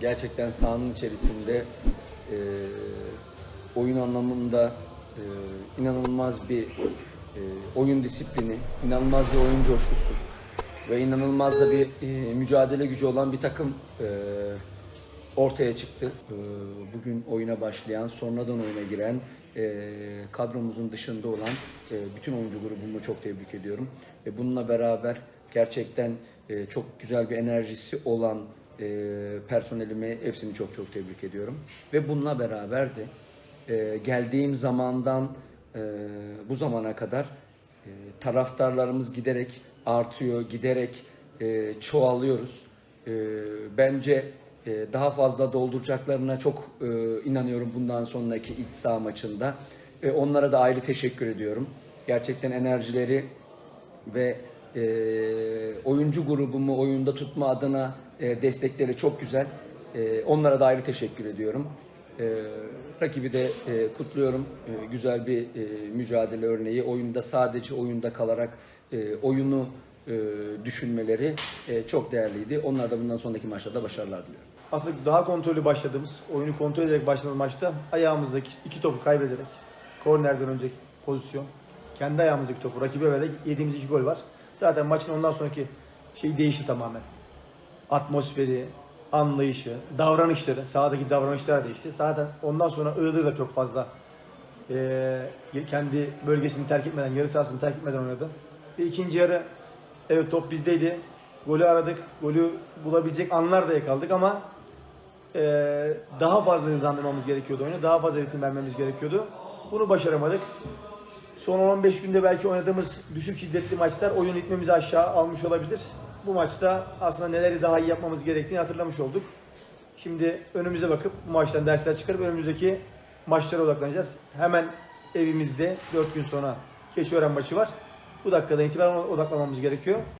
gerçekten sahanın içerisinde e, oyun anlamında e, inanılmaz bir e, oyun disiplini, inanılmaz bir oyun coşkusu ve inanılmaz da bir e, mücadele gücü olan bir takım e, ortaya çıktı. E, bugün oyuna başlayan, sonradan oyuna giren, e, kadromuzun dışında olan e, bütün oyuncu grubunu çok tebrik ediyorum. Ve bununla beraber gerçekten e, çok güzel bir enerjisi olan e, personelimi hepsini çok çok tebrik ediyorum. Ve bununla beraber de e, geldiğim zamandan e, bu zamana kadar e, taraftarlarımız giderek artıyor, giderek e, çoğalıyoruz. E, bence e, daha fazla dolduracaklarına çok e, inanıyorum bundan sonraki iç saha maçında. E, onlara da ayrı teşekkür ediyorum. Gerçekten enerjileri ve e, oyuncu grubumu oyunda tutma adına e, destekleri çok güzel. E, onlara da ayrı teşekkür ediyorum. E, rakibi de e, kutluyorum. E, güzel bir e, mücadele örneği. Oyunda sadece oyunda kalarak e, oyunu e, düşünmeleri e, çok değerliydi. Onlar da bundan sonraki maçlarda başarılar diliyorum. Aslında daha kontrollü başladığımız, oyunu kontrol ederek başladığımız maçta ayağımızdaki iki topu kaybederek, kornerden önceki pozisyon, kendi ayağımızdaki topu rakibe vererek yediğimiz iki gol var. Zaten maçın ondan sonraki şey değişti tamamen. Atmosferi, anlayışı, davranışları, sahadaki davranışlar değişti. Zaten ondan sonra Iğdır da çok fazla eee, kendi bölgesini terk etmeden, yarı sahasını terk etmeden oynadı. Ve ikinci yarı evet top bizdeydi. Golü aradık. Golü bulabilecek anlar da yakaladık ama eee, daha fazla hızlandırmamız gerekiyordu oyunu. Daha fazla ritim vermemiz gerekiyordu. Bunu başaramadık. Son 15 günde belki oynadığımız düşük şiddetli maçlar oyun ritmimizi aşağı almış olabilir. Bu maçta aslında neleri daha iyi yapmamız gerektiğini hatırlamış olduk. Şimdi önümüze bakıp bu maçtan dersler çıkarıp önümüzdeki maçlara odaklanacağız. Hemen evimizde 4 gün sonra Keçiören maçı var. Bu dakikadan itibaren odaklanmamız gerekiyor.